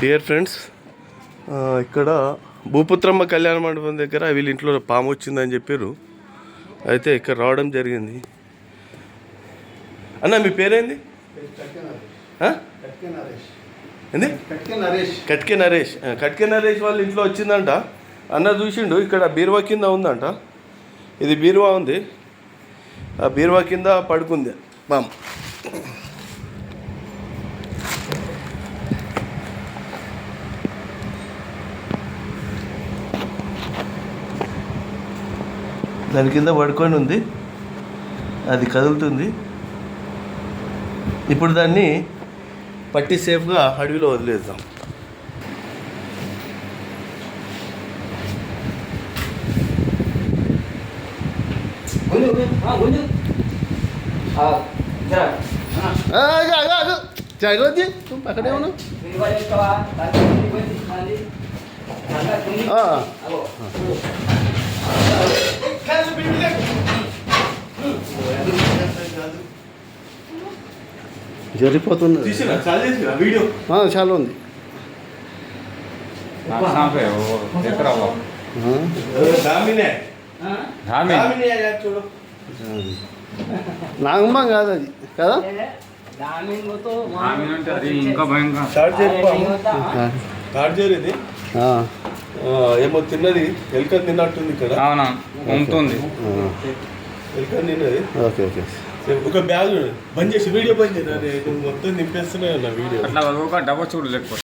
Dear friends ఇక్కడ భూపుత్రమ్మ కళ్యాణ మండపం దగ్గర వీళ్ళ ఇంట్లో పాము వచ్చిందని చెప్పారు. అయితే ఇక్కడ రావడం జరిగింది. అన్న మీ పేరేంది? ఏంది? కట్కే నరేష్. నరేష్ కట్కే నరేష్ వాళ్ళ ఇంట్లో వచ్చిందంట. అన్న చూసిండు ఇక్కడ బీరువా కింద ఉందంట. ఇది బీరువా ఉంది. ఆ బీరువా కింద పడుకుంది పాము. దాని కింద పడుకొని ఉంది. అది కదులుతుంది. ఇప్పుడు దాన్ని పట్టి సేఫ్గా అడవిలో వదిలేద్దాం. గుంజు అక్కడే ఉన్నావు. ఇంగుతా, ఆ? ఆ, స్టార్ట్ చేయరు ఆ, ఆ, ఏమో తిన్నది ఎలుక తిన్నట్టుంది ఇక్కడ. అవునా ఉంటుంది ఓకే ఓకే. ఒక బ్యాగ్ బంద్ చేసి వీడియో బంద్ చేసి మొత్తం నింపేస్తూనే ఉన్నా వీడియో. అట్లా ఒక డబ్బా చూడు లేకపోతే.